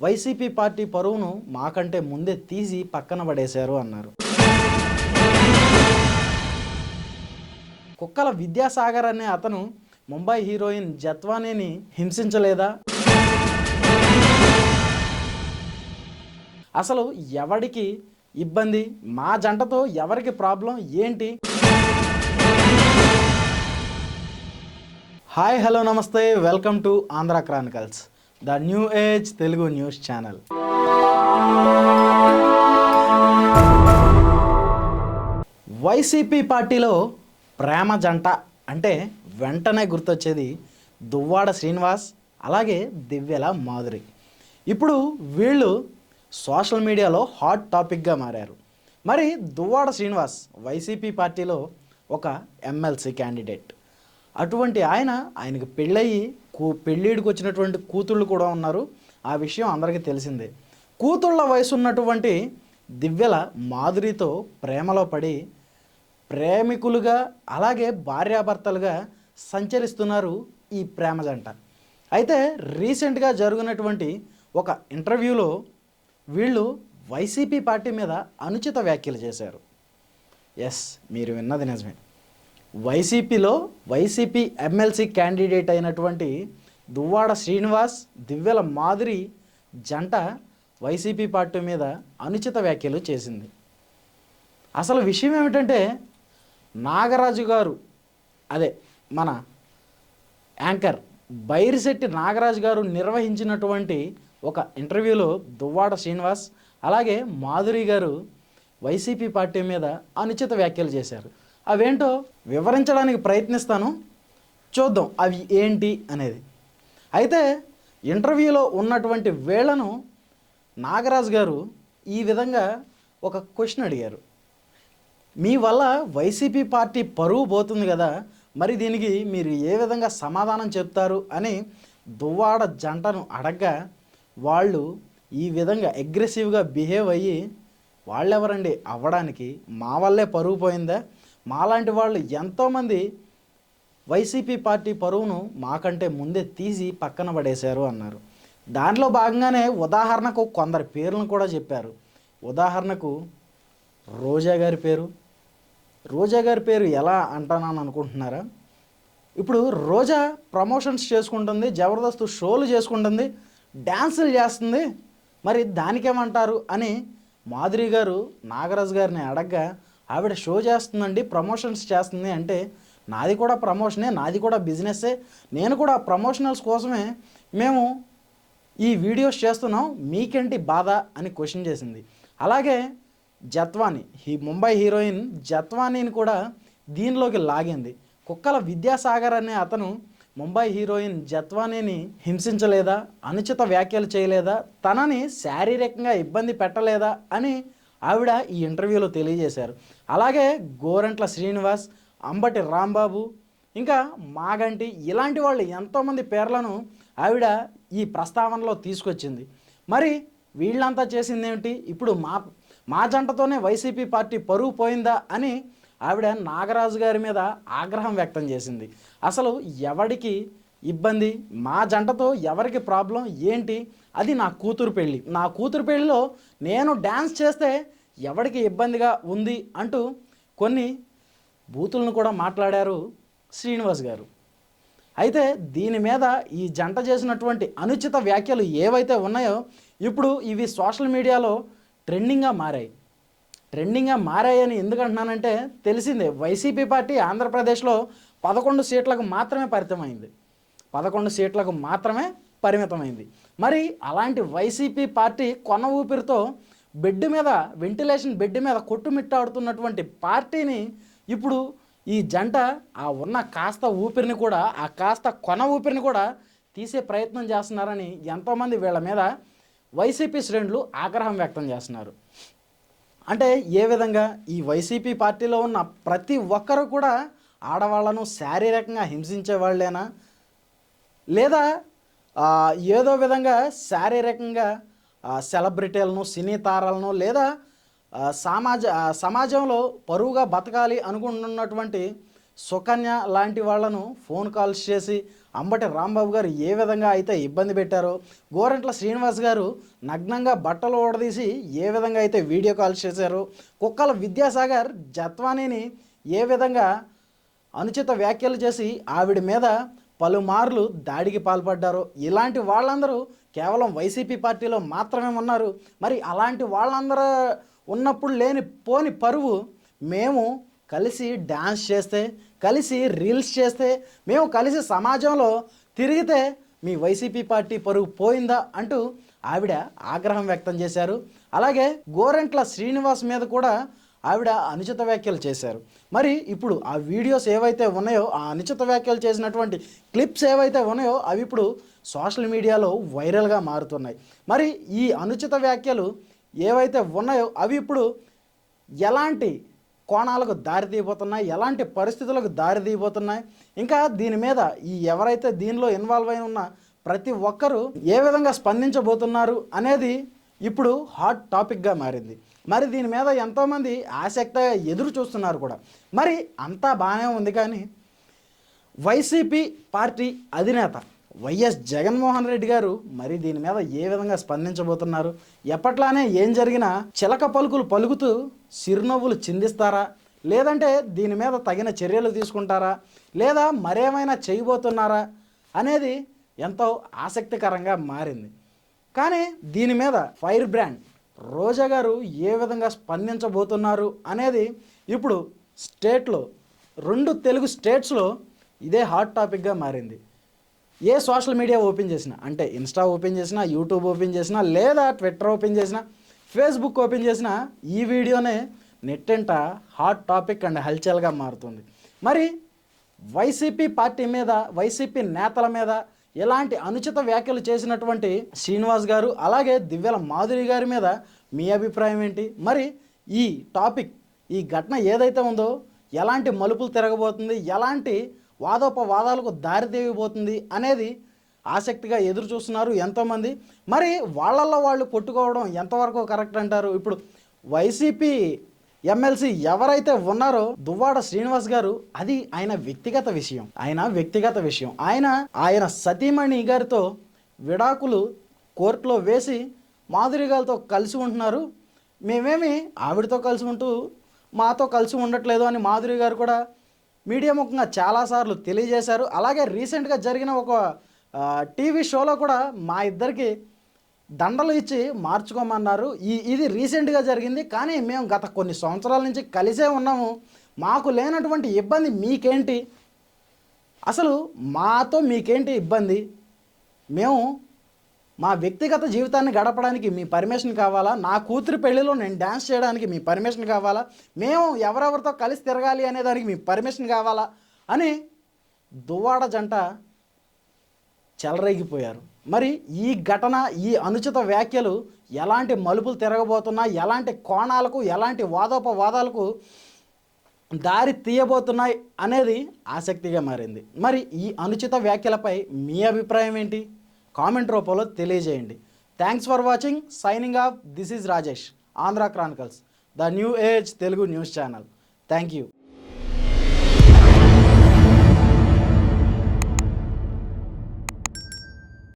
YCP party పరువును మాకంటే ముందే తీసి పక్కన పడేశారు అన్నారు. కుక్కల విద్యాసాగర్ అనే అతను ముంబై హీరోయిన్ జత్వానేని హింసించలేదా? అసలు ఎవడికి ఇబ్బంది? మా జంటతో ఎవరికి ప్రాబ్లం? ఏంటి? హాయ్ హలో నమస్తే. Welcome to Andhra Chronicles. The new age Telugu news channel. YCP పార్టీలో ప్రేమ జంట అంటే వెంటనే గుర్తొచ్చేది దువ్వాడ శ్రీనివాస్ అలాగే దివ్యల మాధురి. ఇప్పుడు వీళ్ళు సోషల్ మీడియాలో హాట్ టాపిక్గా మారారు. మరి దువ్వాడ శ్రీనివాస్ వైసీపీ పార్టీలో ఒక ఎమ్మెల్సీ క్యాండిడేట్. అటువంటి ఆయన ఆయనకు పెళ్ళయి కూ పెళ్ళిడికి వచ్చినటువంటి కూతుళ్ళు కూడా ఉన్నారు. ఆ విషయం అందరికీ తెలిసిందే. కూతుళ్ళ వయసు ఉన్నటువంటి దివ్యల మాధురితో ప్రేమలో పడి ప్రేమికులుగా అలాగే భార్యాభర్తలుగా సంచరిస్తున్నారు ఈ ప్రేమ జంట అయితే రీసెంట్గా జరిగినటువంటి ఒక ఇంటర్వ్యూలో వీళ్ళు వైసీపీ పార్టీ మీద అనుచిత వ్యాఖ్యలు చేశారు. ఎస్ మీరు విన్నది నిజమే. వైసీపీలో వైసీపీ ఎమ్మెల్సీ క్యాండిడేట్ అయినటువంటి దువ్వాడ శ్రీనివాస్ దివ్యల మాధురి జంట వైసీపీ పార్టీ మీద అనుచిత వ్యాఖ్యలు చేసింది. అసలు విషయం ఏమిటంటే నాగరాజు గారు అదే మన యాంకర్ బైరిశెట్టి నాగరాజు గారు నిర్వహించినటువంటి ఒక ఇంటర్వ్యూలో దువ్వాడ శ్రీనివాస్ అలాగే మాధురి గారు వైసీపీ పార్టీ మీద అనుచిత వ్యాఖ్యలు చేశారు. అవేంటో వివరించడానికి ప్రయత్నిస్తాను. చూద్దాం అవి ఏంటి అనేది. అయితే ఇంటర్వ్యూలో ఉన్నటువంటి వేళను నాగరాజు గారు ఈ విధంగా ఒక క్వశ్చన్ అడిగారు. మీ వల్ల వైసీపీ పార్టీ పరువు పోతుంది కదా మరి దీనికి మీరు ఏ విధంగా సమాధానం చెప్తారు అని దువ్వాడ జంటను అడగ్గా వాళ్ళు ఈ విధంగా అగ్రెసివ్గా బిహేవ్ అయ్యి వాళ్ళెవరండి? అవ్వడానికి మా వల్లే పరువు పోయిందా? మాలాంటి వాళ్ళు ఎంతోమంది వైసీపీ పార్టీ పరువును మాకంటే ముందే తీసి పక్కన పడేశారు అన్నారు. దాంట్లో భాగంగానే ఉదాహరణకు కొందరి పేర్లను కూడా చెప్పారు. ఉదాహరణకు రోజా గారి పేరు. రోజా గారి పేరు ఎలా అంటానని అనుకుంటున్నారా? ఇప్పుడు రోజా ప్రమోషన్స్ చేసుకుంటుంది జబర్దస్త్ షోలు చేసుకుంటుంది డ్యాన్సులు చేస్తుంది. మరి దానికేమంటారు అని మాధురి గారు నాగరాజు గారిని అడగ్గా ఆవిడ షో చేస్తుందండి ప్రమోషన్స్ చేస్తుంది అంటే నాది కూడా ప్రమోషనే నాది కూడా బిజినెస్సే. నేను కూడా ప్రమోషనల్స్ కోసమే మేము ఈ వీడియోస్ చేస్తున్నాం మీకేంటి బాధ అని క్వశ్చన్ చేసింది. అలాగే జత్వాని ఈ ముంబై హీరోయిన్ జత్వానీని కూడా దీనిలోకి లాగింది. కుక్కల విద్యాసాగర్ అనే అతను ముంబై హీరోయిన్ జత్వానీని హింసించలేదా అనుచిత వ్యాఖ్యలు చేయలేదా తనని శారీరకంగా ఇబ్బంది పెట్టలేదా అని ఆవిడ ఈ ఇంటర్వ్యూలో తెలియజేశారు. అలాగే గోరంట్ల శ్రీనివాస్ అంబటి రాంబాబు ఇంకా మాగంటి ఇలాంటి వాళ్ళు ఎంతోమంది పేర్లను ఆవిడ ఈ ప్రస్తావనలో తీసుకొచ్చింది. మరి వీళ్ళంతా చేసింది ఏమిటి ఇప్పుడు మా మా జంటతోనే వైసీపీ పార్టీ పరువు పోయిందా అని ఆవిడ నాగరాజు గారి మీద ఆగ్రహం వ్యక్తం చేసింది. అసలు ఎవడికి ఇబ్బంది? మా జంటతో ఎవరికి ప్రాబ్లం? ఏంటి? అది నా కూతురు పెళ్ళి. నా కూతురు పెళ్ళిలో నేను డ్యాన్స్ చేస్తే ఎవడికి ఇబ్బందిగా ఉంది అంటూ కొన్ని బూతులను కూడా మాట్లాడారు శ్రీనివాస్ గారు. అయితే దీని మీద ఈ జంట చేసినటువంటి అనుచిత వ్యాఖ్యలు ఏవైతే ఉన్నాయో ఇప్పుడు ఇవి సోషల్ మీడియాలో ట్రెండింగ్గా మారాయి. ట్రెండింగ్గా మారాయని ఎందుకంటున్నానంటే తెలిసిందే వైసీపీ పార్టీ ఆంధ్రప్రదేశ్లో పదకొండు సీట్లకు మాత్రమే పరిమితమైంది. పదకొండు సీట్లకు మాత్రమే పరిమితమైంది. మరి అలాంటి వైసీపీ పార్టీ కొన ఊపిరితో బెడ్ మీద వెంటిలేషన్ బెడ్ మీద కొట్టుమిట్టాడుతున్నటువంటి పార్టీని ఇప్పుడు ఈ జంట ఆ ఉన్న కాస్త ఊపిరిని కూడా ఆ కాస్త కొన ఊపిరిని కూడా తీసే ప్రయత్నం చేస్తున్నారని ఎంతోమంది వీళ్ళ మీద వైసీపీ శ్రేణులు ఆగ్రహం వ్యక్తం చేస్తున్నారు. అంటే ఏ విధంగా ఈ వైసీపీ పార్టీలో ఉన్న ప్రతి ఒక్కరు కూడా ఆడవాళ్ళను శారీరకంగా హింసించే వాళ్ళేనా? లేదా ఏదో విధంగా శారీరకంగా సెలబ్రిటీలను సినీ తారాలను లేదా సమాజ సమాజంలో పరువుగా బతకాలి అనుకుంటున్నటువంటి సుకన్య లాంటి వాళ్ళను ఫోన్ కాల్స్ చేసి అంబటి రాంబాబు గారు ఏ విధంగా అయితే ఇబ్బంది పెట్టారో గోరంట్ల శ్రీనివాస్ గారు నగ్నంగా బట్టలు ఓడదీసి ఏ విధంగా అయితే వీడియో కాల్స్ చేశారో కుక్కల విద్యాసాగర్ జత్వానీని ఏ విధంగా అనుచిత వ్యాఖ్యలు చేసి ఆవిడ మీద పలుమార్లు దాడికి పాల్పడ్డారు. ఇలాంటి వాళ్ళందరూ కేవలం వైసీపీ పార్టీలో మాత్రమే ఉన్నారు. మరి అలాంటి వాళ్ళందరూ ఉన్నప్పుడు లేని పోని పరువు మేము కలిసి డ్యాన్స్ చేస్తే కలిసి రీల్స్ చేస్తే మేము కలిసి సమాజంలో తిరిగితే మీ వైసీపీ పార్టీ పరువు పోయిందా అంటూ ఆవిడ ఆగ్రహం వ్యక్తం చేశారు. అలాగే గోరెంట్ల శ్రీనివాస్ మీద కూడా ఆవిడ అనుచిత వ్యాఖ్యలు చేశారు. మరి ఇప్పుడు ఆ వీడియోస్ ఏవైతే ఉన్నాయో ఆ అనుచిత వ్యాఖ్యలు చేసినటువంటి క్లిప్స్ ఏవైతే ఉన్నాయో అవి ఇప్పుడు సోషల్ మీడియాలో వైరల్గా మారుతున్నాయి. మరి ఈ అనుచిత వ్యాఖ్యలు ఏవైతే ఉన్నాయో అవి ఇప్పుడు ఎలాంటి కోణాలకు దారితీయబోతున్నాయి ఎలాంటి పరిస్థితులకు దారితీయబోతున్నాయి? ఇంకా దీని మీద ఈ ఎవరైతే దీనిలో ఇన్వాల్వ్ అయి ఉన్న ప్రతి ఒక్కరూ ఏ విధంగా స్పందించబోతున్నారు అనేది ఇప్పుడు హాట్ టాపిక్గా మారింది. మరి దీని మీద ఎంతోమంది ఆసక్తిగా ఎదురు చూస్తున్నారు కూడా. మరి అంతా బాగానే ఉంది కానీ వైసీపీ పార్టీ అధినేత వైఎస్ జగన్మోహన్ రెడ్డి గారు మరి దీని మీద ఏ విధంగా స్పందించబోతున్నారు? ఎప్పట్లానే ఏం జరిగినా చిలక పలుకులు పలుకుతూ చిరునవ్వులు చిందిస్తారా? లేదంటే దీని మీద తగిన చర్యలు తీసుకుంటారా? లేదా మరేమైనా చేయబోతున్నారా? అనేది ఎంతో ఆసక్తికరంగా మారింది. కానీ దీని మీద ఫైర్ బ్రాండ్ రోజా గారు ఏ విధంగా స్పందించబోతున్నారు అనేది ఇప్పుడు స్టేట్లో రెండు తెలుగు స్టేట్స్లో ఇదే హాట్ టాపిక్గా మారింది. ఏ సోషల్ మీడియా ఓపెన్ చేసినా అంటే ఇన్స్టా ఓపెన్ చేసినా యూట్యూబ్ ఓపెన్ చేసినా లేదా ట్విట్టర్ ఓపెన్ చేసినా ఫేస్బుక్ ఓపెన్ చేసినా ఈ వీడియోనే నెట్టెంట హాట్ టాపిక్ అండ్ హల్చల్గా మారుతుంది. మరి వైసీపీ పార్టీ మీద వైసీపీ నేతల మీద ఇలాంటి అనుచిత వ్యాఖ్యలు చేసినటువంటి శ్రీనివాస్ గారు అలాగే దివ్యల మాధురి గారి మీద మీ అభిప్రాయం ఏంటి? మరి ఈ టాపిక్ ఈ ఘటన ఏదైతే ఉందో ఎలాంటి మలుపులు తిరగబోతుంది ఎలాంటి వాదోపవాదాలకు దారితీయబోతుంది అనేది ఆసక్తిగా ఎదురు చూస్తున్నారు ఎంతోమంది. మరి వాళ్ళల్లో వాళ్ళు కొట్టుకోవడం ఎంతవరకు కరెక్ట్ అంటారు? ఇప్పుడు వైసీపీ ఎమ్మెల్సీ ఎవరైతే ఉన్నారో దువ్వాడ శ్రీనివాస్ గారు అది ఆయన వ్యక్తిగత విషయం. ఆయన వ్యక్తిగత విషయం. ఆయన ఆయన సతీమణి గారితో విడాకులు కోర్టులో వేసి మాధురి గారితో కలిసి ఉంటున్నారు. మేమేమి ఆవిడతో కలిసి ఉంటూ మాతో కలిసి ఉండట్లేదు అని మాధురి గారు కూడా మీడియా ముఖంగా చాలాసార్లు తెలియజేశారు. అలాగే రీసెంట్గా జరిగిన ఒక టీవీ షోలో కూడా మా ఇద్దరికి దండలు ఇచ్చి మార్చుకోమన్నారు. ఈ ఇది రీసెంట్గా జరిగింది. కానీ మేము గత కొన్ని సంవత్సరాల నుంచి కలిసే ఉన్నాము. మాకు లేనటువంటి ఇబ్బంది మీకేంటి? అసలు మాతో మీకేంటి ఇబ్బంది? మేము మా వ్యక్తిగత జీవితాన్ని గడపడానికి మీ పర్మిషన్ కావాలా? నా కూతురి పెళ్ళిలో నేను డ్యాన్స్ చేయడానికి మీ పర్మిషన్ కావాలా? మేము ఎవరెవరితో కలిసి తిరగాలి అనే దానికి మీ పర్మిషన్ కావాలా? అని దువ్వాడ జంట చెలరేగిపోయారు. మరి ఈ ఘటన ఈ అనుచిత వ్యాఖ్యలు ఎలాంటి మలుపులు తిరగబోతున్నా ఎలాంటి కోణాలకు ఎలాంటి వాదోపవాదాలకు దారి తీయబోతున్నాయి అనేది ఆసక్తిగా మారింది. మరి ఈ అనుచిత వ్యాఖ్యలపై మీ అభిప్రాయం ఏంటి? కామెంట్ రూపంలో తెలియజేయండి. Thanks for watching signing off this is Rajesh Andhra Chronicles the new age Telugu news channel thank you